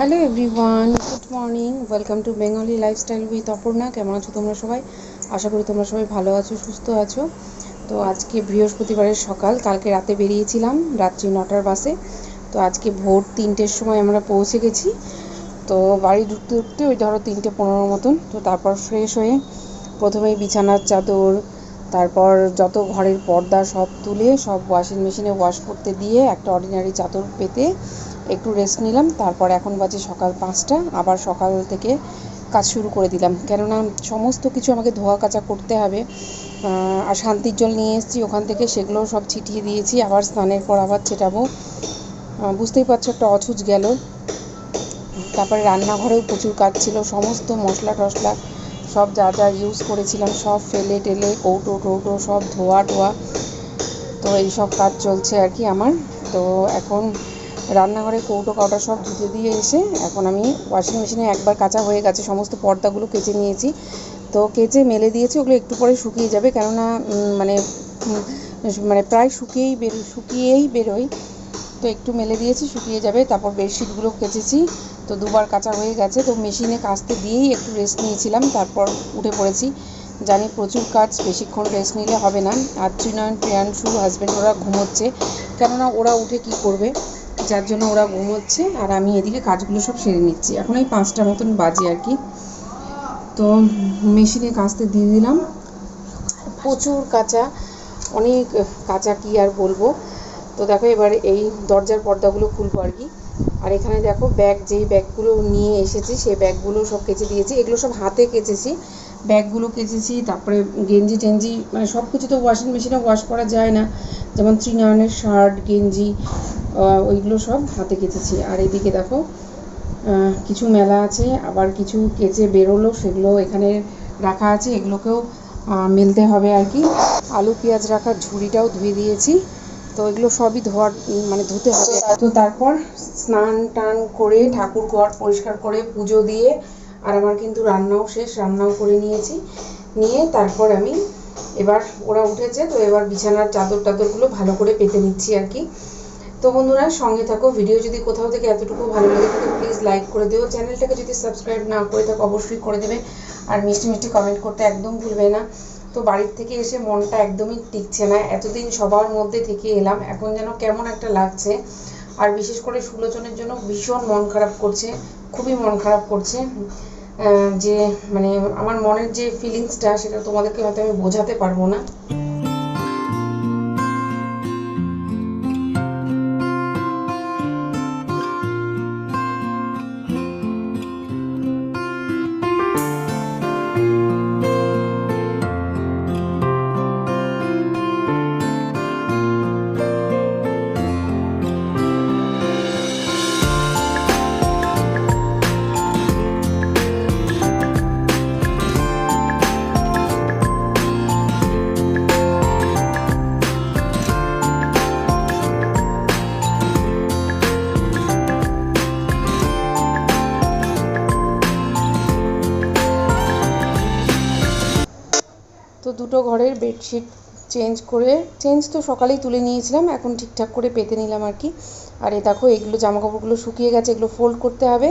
Hello everyone good morning welcome to Bengali lifestyle with Aparna কেমন আছো তোমরা সবাই? আশা করি তোমরা সবাই ভালো আছো, সুস্থ আছো। তো আজকে বৃহস্পতিবারের সকাল। কালকে রাতে বেরিয়েছিলাম রাত্রি নটার বাসে। তো আজকে ভোর তিনটের সময় আমরা পৌঁছে গেছি। তো বাড়ি ঢুকতে ঢুকতে ওই ধরো তিনটে পনেরো মতন। তো তারপর ফ্রেশ হয়ে প্রথমেই বিছানার চাদর, তারপর যত ঘরের পর্দা সব তুলে সব ওয়াশিং মেশিনে ওয়াশ করতে দিয়ে একটা অর্ডিনারি চাদর পেতে একটু রেস্ট নিলাম, তারপর এখন বাজে সকাল পাঁচটা, আবার সকাল থেকে কাজ শুরু করে দিলাম। কেননা সমস্ত কিছু আমাকে ধোয়া কাচা করতে হবে আর শান্তির জল নিয়ে এসেছি ওখান থেকে, সেগুলোও সব ছিটিয়ে দিয়েছি, আবার স্নানের পর আবার ছেটাবো। বুঝতেই পারছ একটা অছুচ গেল। তারপরে রান্নাঘরেও প্রচুর কাজ ছিল, সমস্ত মশলা টশলা সব যা যা ইউজ করেছিলাম, সব ফেলে টেলে, কৌটো টৌটো সব ধোয়া টোয়া, তো এই সব কাজ চলছে আর কি আমার। তো এখন রান্নাঘরে কৌটো, কাউটা সব ধুতে দিয়ে এসে এখন আমি ওয়াশিং মেশিনে একবার কাচা হয়ে গেছে, সমস্ত পর্দাগুলো কেচে নিয়েছি। তো কেচে মেলে দিয়েছি, ওগুলো একটু পরে শুকিয়ে যাবে, কেননা মানে মানে প্রায় শুকিয়েই বের, শুকিয়েই বেরোয়। তো একটু মেলে দিয়েছি, শুকিয়ে যাবে, তারপর বেডশিটগুলো কেচেছি। তো দুবার কাচা হয়ে গেছে, তো মেশিনে কাচতে দিয়েই একটু রেস্ট নিয়েছিলাম, তারপর উঠে পড়েছি। জানি প্রচুর কাজ, বেশিক্ষণ রেস্ট নিলে হবে না। আর ত্রিনয়ন প্রিয়াংশু হাজব্যান্ড ওরা ঘুমোচ্ছে, কেননা ওরা উঠে কি করবে? যার জন্য ওরা ঘুমোচ্ছে, আর আমি এদিকে কাজগুলো সব সেরে নিচ্ছি। এখন এই পাঁচটা মতন বাজে আর কি। তো মেশিনে কাচতে দিয়ে দিলাম। প্রচুর কাঁচা, অনেক কাঁচা কি আর বলব। তো দেখো এবার এই দরজার পর্দাগুলো খুলবো আর কি। আর এখানে দেখো ব্যাগ, যেই ব্যাগগুলো নিয়ে এসেছি, সেই ব্যাগগুলো সব কেচে দিয়েছি। এগুলো সব হাতে কেচেছি। ব্যাগগুলো কেচেছি, তারপরে গেঞ্জি টেঞ্জি মানে সব কিছু তো ওয়াশিং মেশিনে ওয়াশ করা যায় না। যেমন ত্রিনয়নের শার্ট গেঞ্জি ওইগুলো সব হাতে কেচেছি। আর এদিকে দেখো কিছু মেলা আছে, আবার কিছু কেচে বেরোলো, সেগুলো এখানে রাখা আছে। এগুলোকেও মেলতে হবে আর কি। আলু, পেঁয়াজ রাখার ঝুড়িটাও ধুয়ে দিয়েছি। তো এগুলো সবই ধোয়ার মানে ধুতে হবে। তো তারপর স্নান টান করে ঠাকুর ঘর পরিষ্কার করে পুজো দিয়ে, আর আমার কিন্তু রান্নাও শেষ, রান্নাও করে নিয়েছি। নিয়ে তারপর আমি, এবার ওরা উঠেছে, তো এবার বিছানার চাদর টাদরগুলো ভালো করে পেতে নিচ্ছি আর কি। তো বন্ধুরা, সঙ্গে থাকো। ভিডিও যদি কোথাও থেকে এতটুকু ভালো লাগে থাকে প্লিজ লাইক করে দিও। চ্যানেলটাকে যদি সাবস্ক্রাইব না করে থাকো, অবশ্যই করে দেবে। আর মিষ্টি মিষ্টি কমেন্ট করতে একদম ভুলবে না। তো বাড়ির থেকে এসে মনটা একদমই টিকছে না। এতদিন সবার মধ্যে থেকে এলাম। এখন যেন কেমন একটা লাগছে। আর বিশেষ করে সুলোচনের জন্য ভীষণ মন খারাপ করছে। খুবই মন খারাপ করছে। যে মানে আমার মনের যে ফিলিংসটা সেটা তোমাদেরকে হয়তো আমি বোঝাতে পারব না। দুটো ঘরের বেডশিট চেঞ্জ করে, চেঞ্জ তো সকালেই তুলে নিয়েছিলাম, এখন ঠিকঠাক করে পেতে নিলাম আর কি। আর এ দেখো, এগুলো জামা কাপড়গুলো শুকিয়ে গেছে, এগুলো ফোল্ড করতে হবে।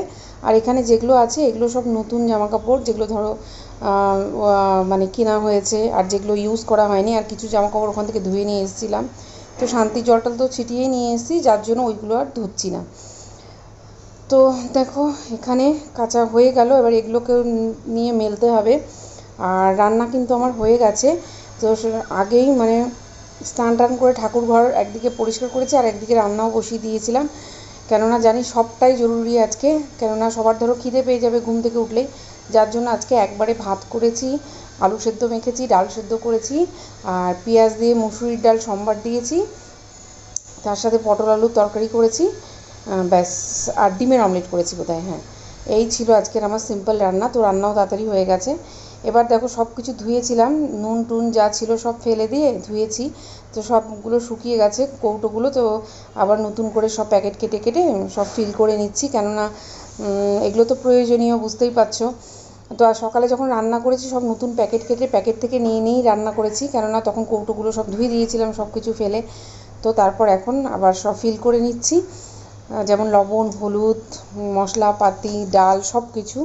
আর এখানে যেগুলো আছে, এগুলো সব নতুন জামা কাপড় যেগুলো ধরো মানে কেনা হয়েছে, আর যেগুলো ইউজ করা হয়নি, আর কিছু জামা কাপড় ওখান থেকে ধুয়ে নিয়ে এসেছিলাম। তো শান্তি জলটা তো ছিটিয়েই নিয়ে এসেছি, যার জন্য ওইগুলো আর ধুচ্ছি না। তো দেখো, এখানে কাঁচা হয়ে গেল, এবার এগুলোকে নিয়ে মেলতে হবে। আর রান্না কিন্তু আমার হয়ে গেছে। তো আগেই মানে স্নান টান করে ঠাকুর ঘর একদিকে পরিষ্কার করেছি আর একদিকে রান্নাও বসিয়ে দিয়েছিলাম। কেননা জানি সবটাই জরুরি আজকে। কেননা সবার ধরো খিদে পেয়ে যাবে ঘুম থেকে উঠলেই। যার জন্য আজকে একবারে ভাত করেছি, আলু সেদ্ধ মেখেছি, ডাল সেদ্ধ করেছি, আর পেঁয়াজ দিয়ে মুসুরির ডাল, সম্বার দিয়েছি। তার সাথে পটল আলুর তরকারি করেছি। ব্যাস, আর ডিমের অমলেট করেছি বোধহয় হ্যাঁ। এই ছিল আজকের আমার সিম্পল রান্না। তো রান্নাও তাড়াতাড়ি হয়ে গেছে। এবার দেখো সব কিছু ধুয়েছিলাম, নুন টুন যা ছিল সব ফেলে দিয়ে ধুয়েছি, তো সবগুলো শুকিয়ে গেছে, কৌটোগুলো, তো আবার নতুন করে সব প্যাকেট কেটে কেটে সব ফিল করে নিচ্ছি, কেননা এগুলো তো প্রয়োজনীয়, বুঝতেই পারছ। তো আর সকালে যখন রান্না করেছি, সব নতুন প্যাকেট কেটে প্যাকেট থেকে নিয়ে নিয়েই রান্না করেছি, কেননা তখন কৌটোগুলো সব ধুয়ে দিয়েছিলাম সব কিছু ফেলে, তো তারপর এখন আবার সব ফিল করে নিচ্ছি যেমন লবণ, হলুদ, মশলাপাতি, ডাল সব কিছু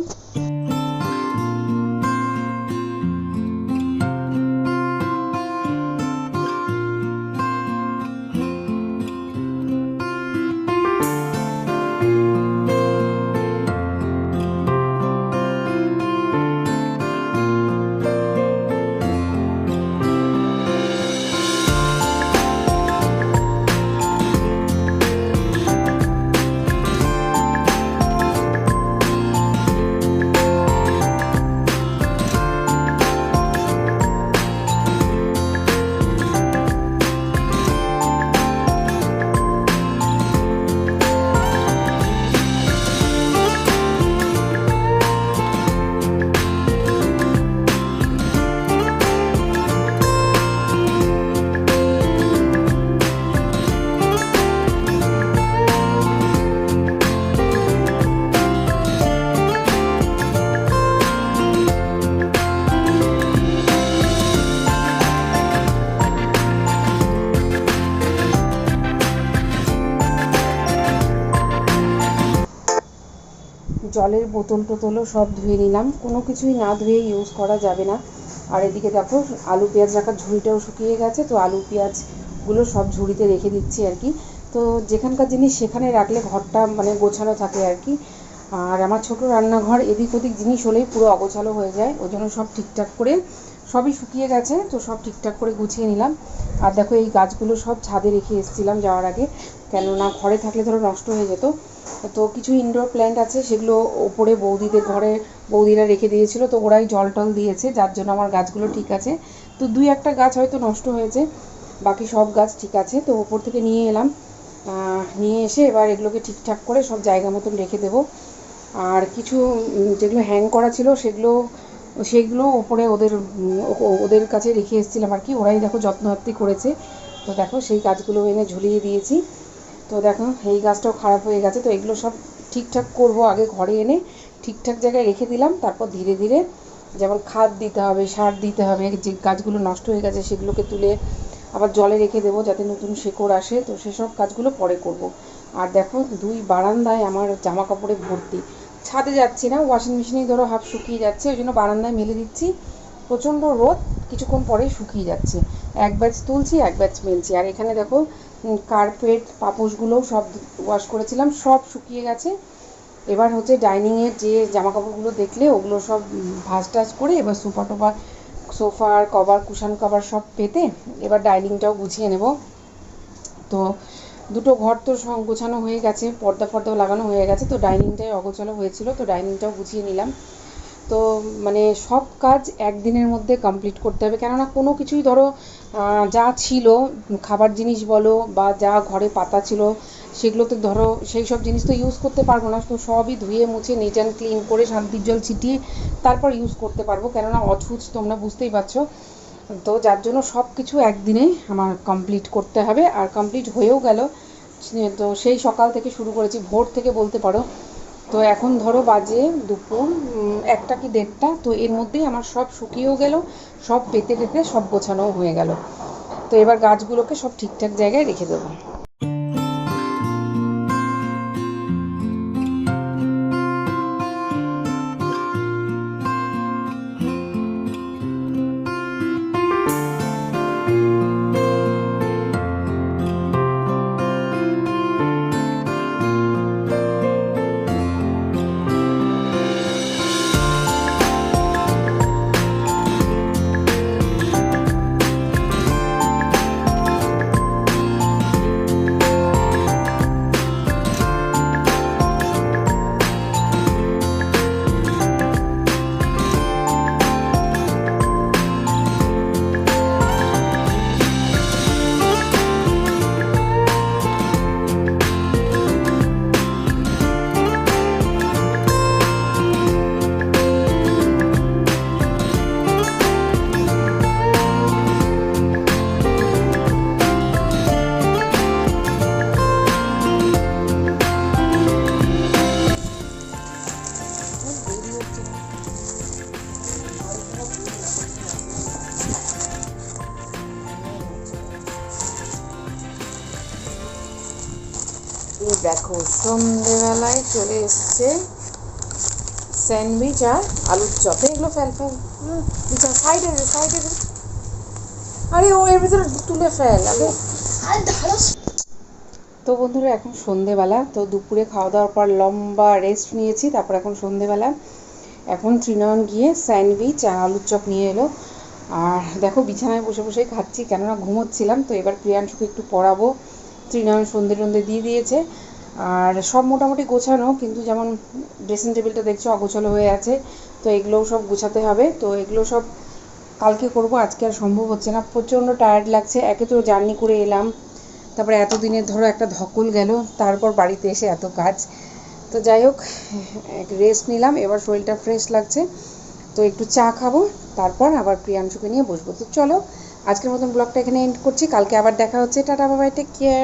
জলের বোতল টোতলও সব ধুয়ে নিলাম। কোনো কিছুই না ধুয়ে ইউজ করা যাবে না। আর এদিকে দেখো, আলু, পেঁয়াজ রাখার ঝুড়িটাও শুকিয়ে গেছে, তো আলু পেঁয়াজগুলো সব ঝুড়িতে রেখে দিচ্ছি আর কি। তো যেখানকার জিনিস সেখানে রাখলে ঘরটা মানে গোছানো থাকে আর কি। আর আমার ছোট রান্নাঘর এদিক ওদিক জিনিস হলেই পুরো অগোছালো হয়ে যায়। ওই জন্য সব ঠিকঠাক করে সবই শুকিয়ে গেছে, তো সব ঠিকঠাক করে গুছিয়ে নিলাম। আর দেখো এই গাছগুলো সব ছাদে রেখে এসেছিলাম যাওয়ার আগে। কেননা ঘরে থাকলে ধরো নষ্ট হয়ে যেত। তো কিছু ইনডোর প্ল্যান্ট আছে, সেগুলো ওপরে বৌদিদের ঘরে বৌদিরা রেখে দিয়েছিল, তো ওরাই জল টল দিয়েছে, যার জন্য আমার গাছগুলো ঠিক আছে। তো দুই একটা গাছ হয়তো নষ্ট হয়েছে, বাকি সব গাছ ঠিক আছে, তো ওপর থেকে নিয়ে এলাম। নিয়ে এসে এবার এগুলোকে ঠিকঠাক করে সব জায়গা মতন রেখে দেবো। আর কিছু যেগুলো হ্যাং করা ছিল, সেগুলো সেগুলো ওপরে ওদের ওদের কাছে রেখে এসেছিলাম আর কি। ওরাই দেখো যত্নআত্তি করেছে। তো দেখো সেই গাছগুলো এনে ঝুলিয়ে দিয়েছি। তো দেখো, এই গাছটাও খারাপ হয়ে গেছে, তো এগুলো সব ঠিকঠাক করব আগে ঘরে এনে, ঠিকঠাক জায়গায় রেখে দিলাম, তারপর ধীরে ধীরে যেমন খাদ দিতে হবে, সার দিতে হবে, যে গাছগুলো নষ্ট হয়ে গেছে সেগুলোকে তুলে আবার জলে রেখে দেবো যাতে নতুন শেকড় আসে, তো সেসব কাজগুলো পরে করব। আর দেখো, দুই বারান্দায় আমার জামা কাপড়ে ভর্তি। ছাদে যাচ্ছি না ওয়াশিং মেশিনেই ধরো হাফ শুকিয়ে যাচ্ছে, ওই জন্য বারান্দায় মেলে দিচ্ছি। প্রচণ্ড রোদ, কিছুক্ষণ পরেই শুকিয়ে যাচ্ছে। এক ব্যাচ তুলছি, এক ব্যাচ মেলছি। আর এখানে দেখো কার্পেট পাপোশগুলোও সব ওয়াশ করেছিলাম, সব শুকিয়ে গেছে। এবার হচ্ছে ডাইনিংয়ের যে জামা কাপড়গুলো দেখলে, ওগুলো সব ভাঁজ টাজ করে এবার সোফা টোফা সোফার কভার, কুশান কভার সব পেতে এবার ডাইনিংটাও গুছিয়ে নেব। তো দুটো ঘর তো গোছানো হয়ে গেছে, পর্দা ফর্দাও লাগানো হয়ে গেছে, তো ডাইনিংটাই অগোছালো হয়েছিল, তো ডাইনিংটাও গুছিয়ে নিলাম। তো মানে সব কাজ একদিনের মধ্যে কমপ্লিট করতে হবে। কেননা কোনো কিছুই ধরো যা ছিল, খাবার জিনিস বলো বা যা ঘরে পাতা ছিল, সেগুলো তো ধরো, সেই সব জিনিস তো ইউজ করতে পারব না। তো সবই ধুয়ে মুছে নিট অ্যান্ড ক্লিন করে শান্তির জল ছিটিয়ে তারপর ইউজ করতে পারব। কেননা অছুচ তোমরা বুঝতেই পারছ। তো যার জন্য সব কিছু একদিনে আমার কমপ্লিট করতে হবে। আর কমপ্লিট হয়েও গেল। তো সেই সকাল থেকে শুরু করেছি। ভোর থেকে বলতে পারো তো এখন ধরো বাজে দুপুর একটা কি দেড়টা, তো এর মধ্যেই আমার সব শুকিয়েও গেল, সব পেতে পেতে সব গোছানোও হয়ে গেল। তো এবার গাছগুলোকে সব ঠিকঠাক জায়গায় রেখে দেবো। দেখো, সন্ধেবেলায় চলে এসছে স্যান্ডউইচ আর আলুর চপ। এগুলো ফেল ফেল। বিছা সাইডে সাইডে আরে ও এর ভিতরে তুলে ফেল, আগে। তো বন্ধুরা, এখন সন্ধেবেলা, তো দুপুরে খাওয়া দাওয়ার পর লম্বা রেস্ট নিয়েছি, তারপর এখন সন্ধেবেলা। এখন ত্রিনয়ন গিয়ে স্যান্ডউইচ আর আলুর চপ নিয়ে এলো। আর দেখো, বিছানায় বসে বসে খাচ্ছি, কেননা ঘুমোচ্ছিলাম, তো এবার প্রিয়াংশুকে একটু পড়াবো। ত্রিনয়ন সন্ধে টন্ধে দিয়ে দিয়েছে। আর সব মোটামুটি গোছানো, কিন্তু যেমন ড্রেসিং টেবিলটা দেখছ, অগোছালো হয়ে আছে, তো এগুলোও সব গোছাতে হবে। তো এগুলো সব কালকে করব, আজকে আর সম্ভব হচ্ছে না। প্রচণ্ড টায়ার্ড লাগছে, একে তো জার্নি করে এলাম। তারপরে এতদিনের ধরো একটা ধকল গেল, তারপর বাড়িতে এসে এত কাজ। তো যাই হোক, এক রেস্ট নিলাম, এবার শরীরটা ফ্রেশ লাগছে। তো একটু চা খাব, তারপর আবার প্রিয়াংশুকে নিয়ে বসবো। তো চলো, আজকের মতন ব্লগটা এখানে এন্ড করছি। কালকে আবার দেখা হচ্ছে। টাটা বাবাই টেক কেয়ার